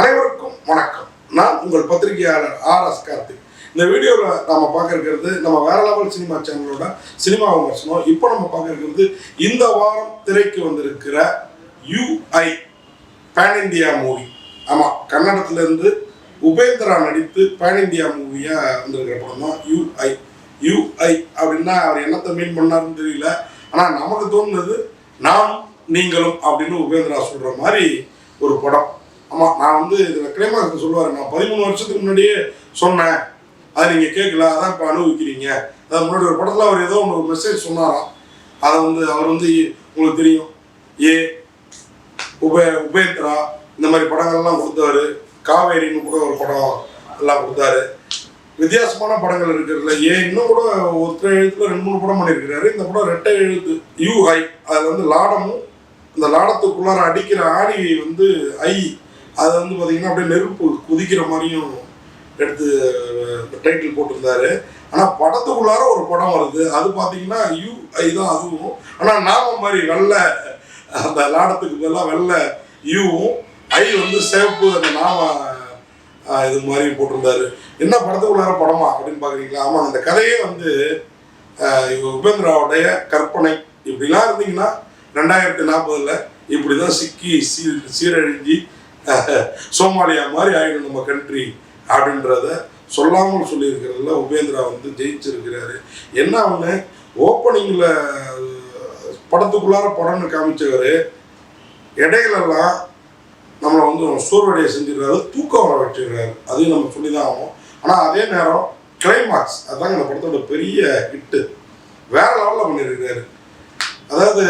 அனைவருக்கும் வணக்கம். நான் உங்கள் பத்திரிகையாளர் ஆர் எஸ் கார்த்திக். இந்த வீடியோவில் நம்ம பார்க்க இருக்கிறது நம்ம வேற லெவல் சினிமா சேனலோட சினிமா விமர்சனம். இப்போ நம்ம பார்க்க இருக்கிறது இந்த வாரம் திரைக்கு வந்திருக்கிற யூஐ பேன் இந்தியா மூவி ஆமாம் கன்னடத்துலேருந்து உபேந்திரா நடித்து பேன் இந்தியா மூவியாக வந்திருக்கிற படம் தான் யூஐ யூஐ அப்படின்னா அவர் என்னத்தை மீன் பண்ணாருன்னு தெரியல. ஆனால் நமக்கு தோணுனது நாம் நீங்களும் அப்படின்னு உபேந்திரா சொல்கிற மாதிரி ஒரு படம். ஆமாம் நான் வந்து இதில் கிளைமாக்ஸ் சொல்லுவார். நான் பதிமூணு வருஷத்துக்கு முன்னாடியே சொன்னேன். அதை நீங்கள் கேட்கல அதான் இப்போ அனுபவிக்கிறீங்க. அதான் முன்னாடி ஒரு படத்தில் அவர் ஏதோ ஒன்று மெசேஜ் சொன்னாராம். அதை வந்து அவர் வந்து உங்களுக்கு தெரியும். ஏ உபே உபேந்திரா இந்த மாதிரி படங்கள்லாம் கொடுத்தாரு காவேரின்னு கூட ஒரு படம் எல்லாம் கொடுத்தாரு. வித்தியாசமான படங்கள் இருக்கிறதுல ஏன் இன்னும் கூட ஒருத்தர் எழுத்துல ரெண்டு மூணு படம் பண்ணியிருக்கிறாரு. இந்த படம் ரெட்டை எழுத்து யூ ஹை. அதில் வந்து லாடமும் இந்த லாடத்துக்குள்ளார அடிக்கிற ஆணி வந்து ஐ அது வந்து பார்த்தீங்கன்னா அப்படியே நெருப்பு குதிக்கிற மாதிரியும் எடுத்து டைட்டில் போட்டிருந்தாரு. ஆனால் படத்துக்குள்ளார ஒரு படம் வருது. அது பார்த்தீங்கன்னா யூ ஐ தான் அதுவும். ஆனால் நாம மாதிரி வெள்ளை அந்த லாடத்துக்கு பதிலாக வெள்ளை யூவும் ஐ வந்து சேவப்பு அந்த நாம இது மாதிரி போட்டிருந்தாரு. என்ன படத்துக்குள்ளார படமா அப்படின்னு பார்க்குறீங்களா ஆமாம் அந்த கதையே வந்து உபேந்திராவுடைய கற்பனை. இப்படிலாம் இருந்தீங்கன்னா ரெண்டாயிரத்தி நாற்பதில் இப்படி தான் சிக்கி சீ சீரழிஞ்சி சோமாலியா மாதிரி ஆயிடும் நம்ம கண்ட்ரி அப்படின்றத சொல்லாமல் சொல்லியிருக்கிறதுல உபேந்திரா வந்து ஜெயிச்சிருக்கிறாரு. என்ன ஒன்று ஓப்பனிங்கில் படத்துக்குள்ளார படம்னு காமிச்சவர். இடையிலெல்லாம் நம்மளை வந்து சோர்வடைய செஞ்சிடுறாரு தூக்கம் வர வச்சுக்கிறாரு அதையும் நம்ம சொல்லி தான் ஆகும் ஆனால் அதே நேரம் கிளைமாக்ஸ் அதுதாங்க இந்த படத்தோட பெரிய ஹிட்டு வேற லெவலில் பண்ணியிருக்காரு அதாவது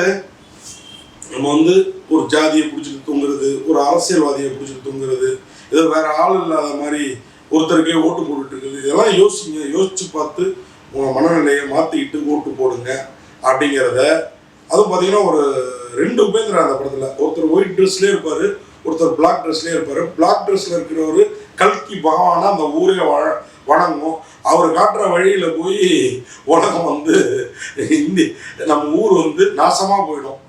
நம்ம வந்து ஒரு ஜாதியை பிடிச்சிட்டு தூங்குறது ஒரு அரசியல்வாதியை பிடிச்சிட்டு தூங்குறது ஏதோ வேற ஆள் இல்லாத மாதிரி ஒருத்தருக்கே ஓட்டு போட்டுட்டு இருக்குது. இதெல்லாம் யோசிங்க யோசிச்சு பார்த்து உங்கள் மனநிலையை மாற்றிக்கிட்டு ஓட்டு போடுங்க அப்படிங்கிறத அதுவும் பார்த்தீங்கன்னா ஒரு ரெண்டு உபேந்திரா அந்த படத்தில். ஒருத்தர் ஒயிட் ட்ரெஸ்லேயே இருப்பார் ஒருத்தர் பிளாக் ட்ரெஸ்லேயே இருப்பார். பிளாக் ட்ரெஸ்ஸில் இருக்கிறவர் கல்கி பகவானா அந்த ஊரே வ வணங்கும். அவர் காட்டுற வழியில் போய் உலகம் வந்து இந்தி நம்ம ஊர் வந்து நாசமாக போயிடும்.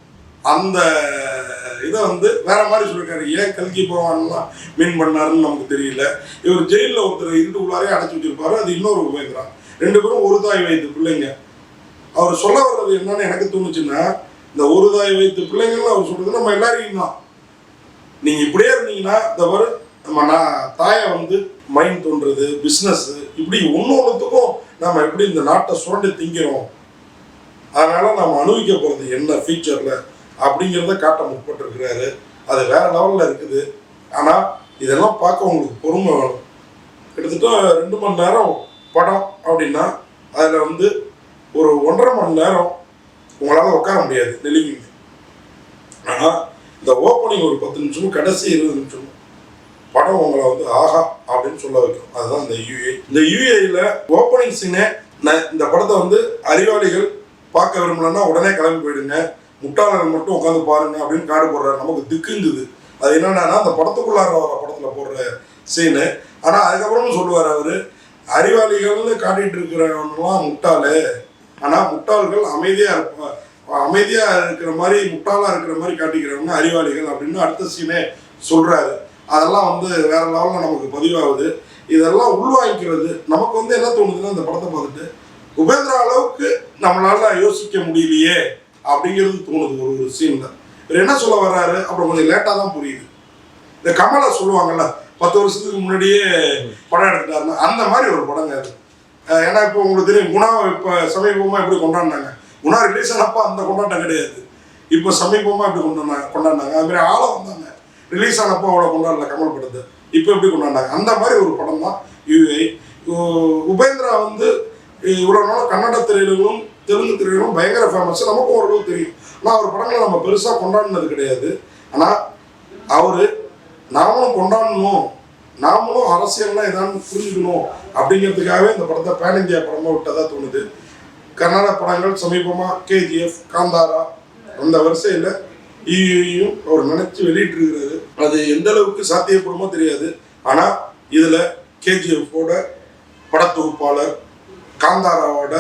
அந்த இதை வந்து வேற மாதிரி சொல்லியிருக்காரு ஏன் கல்கி பகவான்லாம் மீன் பண்ணாருன்னு நமக்கு தெரியல. இவர் ஜெயிலில் ஒருத்தர் இருட்டுக்குள்ளாரே அடைச்சி வச்சிருப்பாரு. அது இன்னொரு உபயோகம் ரெண்டு பேரும் ஒரு தாய் வயது பிள்ளைங்க. அவர் சொல்ல வர்றது என்னன்னு எனக்கு தோணுச்சுன்னா இந்த ஒரு தாய் வைத்து பிள்ளைங்கள்லாம் அவர் சொல்றது நம்ம எல்லாரையும் தான். நீங்க இப்படியே இருந்தீங்கன்னா தவறு நம்ம நான் தாயை வந்து மைண்ட் தோன்றது பிஸ்னஸ் இப்படி ஒன்று ஒன்றுத்துக்கும் நம்ம எப்படி இந்த நாட்டை சுரண்டி திங்கிறோம்? அதனால நம்ம அனுபவிக்க போறது என்ன ஃபியூச்சர்ல அப்படிங்கிறத காட்ட முற்பட்டிருக்கிறாரு. அது வேற லெவலில் இருக்குது. ஆனால் இதெல்லாம் பார்க்க உங்களுக்கு பொறுமை வேணும். கிட்டத்தட்ட ரெண்டு மணி நேரம் படம் அப்படின்னா அதில் வந்து ஒரு ஒன்றரை மணி நேரம் உங்களால் உட்கார முடியாது நெல்லிங்க ஆனால் இந்த ஓப்பனிங் ஒரு பத்து நிமிஷமும் கடைசி இருபது நிமிஷமும் படம் உங்களை வந்து ஆஹா அப்படின்னு சொல்ல வைக்கும். அதுதான் இந்த யூஏ இந்த யூஏயில் ஓப்பனிங் சீனே நான் இந்த படத்தை வந்து அறிவாளிகள் பார்க்க விரும்பலன்னா உடனே கிளம்பி போயிடுங்க. முட்டாளர்கள் மட்டும் உட்காந்து பாருங்க அப்படின்னு காடு போடுறாரு. நமக்கு திக்குங்குது. அது என்னன்னா அந்த படத்துக்குள்ளார வர படத்தில் போடுற சீனு ஆனால் அதுக்கப்புறமும் சொல்லுவார் அவர் அறிவாளிகள்னு காட்டிட்டு இருக்கிறவங்கலாம் முட்டாளு. ஆனால் முட்டாள்கள் அமைதியாக இருப்பாங்க அமைதியாக இருக்கிற மாதிரி முட்டாளாக இருக்கிற மாதிரி காட்டிக்கிறவங்க அறிவாளிகள் அப்படின்னு அடுத்த சீனே சொல்கிறாரு அதெல்லாம் வந்து வேற லெவலில் நமக்கு பதிவாகுது. இதெல்லாம் உள்வாங்கிக்கிறது நமக்கு வந்து என்ன தோணுதுன்னா இந்த படத்தை பார்த்துட்டு உபேந்திரா அளவுக்கு நம்மளால யோசிக்க முடியலையே. அப்படிங்கிறது தோணுது ஒரு ஒரு சீன்ல இவர் என்ன சொல்ல வர்றாரு? அப்புறம் கொஞ்சம் லேட்டாக தான் புரியுது. இந்த கமலை சொல்லுவாங்கல்ல பத்து வருஷத்துக்கு முன்னாடியே படம் எடுத்துட்டாருன்னா அந்த மாதிரி ஒரு படங்க அது. ஏன்னா இப்போ உங்களுக்கு தெரியும் குணா இப்போ சமீபமாக எப்படி கொண்டாடினாங்க? குணா ரிலீஸ் ஆனப்போ அந்த கொண்டாட்டம் கிடையாது. இப்போ சமீபமாக எப்படி கொண்டாடினாங்க கொண்டாடினாங்க? அது மாதிரி ஆளை வந்தாங்க. ரிலீஸ் ஆனப்போ அவ்வளோ கொண்டாடல கமல் படத்தை. இப்போ எப்படி கொண்டாடினாங்க? அந்த மாதிரி ஒரு படம் தான் யூஐ உபேந்திரா வந்து இவ்வளோ நாள் கன்னட திரையிலும் தெலுங்கு திரையிலும் பயங்கர ஃபேமஸ் நமக்கும் ஓரளவு தெரியும். ஆனால் அவர் படங்களை நம்ம பெருசாக கொண்டாடினது கிடையாது. ஆனால் அவர் நாமளும் கொண்டாடணும் நாமளும் அரசியல்னா ஏதாவது புரிஞ்சுக்கணும் அப்படிங்கிறதுக்காகவே இந்த படத்தை பேன் இந்தியா படமாக விட்டதா தோணுது. கர்நாடக படங்கள் சமீபமாக கேஜிஎஃப் காந்தாரா அந்த வரிசையில் ஈயும் அவர் நினைச்சு வெளியிட்டிருக்கிறாரு. அது எந்த அளவுக்கு சாத்தியப்படுமோ தெரியாது. ஆனால் இதில் கேஜிஎஃபோட படத்தொகுப்பாளர் காந்தாராவோட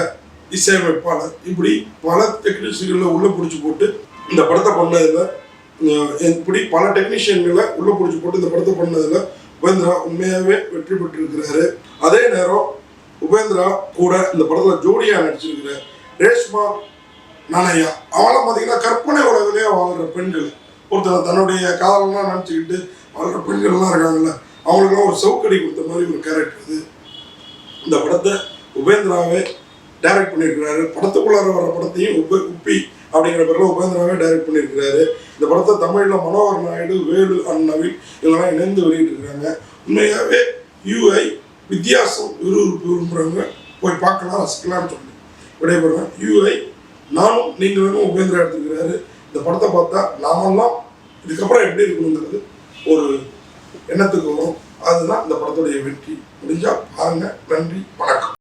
இசையமைப்பாளர் இப்படி பல டெக்னீஷியன்களை உள்ள பிடிச்சி போட்டு இந்த படத்தை பண்ணதில் இப்படி பல டெக்னீஷியன்களை உள்ள பிடிச்சி போட்டு இந்த படத்தை பண்ணதில் உபேந்திரா உண்மையாகவே வெற்றி பெற்றிருக்கிறாரு. அதே நேரம் உபேந்திரா கூட இந்த படத்தில் ஜோடியாக நடிச்சிருக்கிறார். ரேஷ்மா நானையா அவங்களாம் பார்த்தீங்கன்னா கற்பனை உலகிலே வாழ்கிற பெண்கள். ஒருத்தர் தன்னுடைய காதலெல்லாம் நினச்சிக்கிட்டு வாழ்கிற பெண்கள்லாம் இருக்காங்கல்ல அவங்களுக்குலாம் ஒரு சவுக்கடி கொடுத்த மாதிரி ஒரு கேரக்டர் இது இந்த படத்தை உபேந்திராவே டைரக்ட் பண்ணியிருக்கிறாரு. படத்துக்குள்ளார வர படத்தையும் உப்பு உப்பி அப்படிங்கிற பேரில் உபேந்திராவே டைரக்ட் பண்ணியிருக்கிறாரு. இந்த படத்தை தமிழில் மனோகர் நாயுடு வேலு அண்ணவில் இதெல்லாம் இணைந்து வெளியிட்டிருக்கிறாங்க உண்மையாகவே யூஐ வித்தியாசம் விறுவிறுப்பு விரும்புகிறவங்க போய் பார்க்கலாம் ரசிக்கலாம்னு சொல்லி விடைபெறுவேன் யூஐ நானும் நீங்களும் உபேந்திரா எடுத்துக்கிறாரு. இந்த படத்தை பார்த்தா நாமெல்லாம் இதுக்கப்புறம் எப்படி இருக்கணுங்கிறது ஒரு எண்ணத்துக்கு வரும். அதுதான் இந்த படத்துடைய வெற்றி. முடிஞ்சால் பாருங்க. நன்றி. வணக்கம்.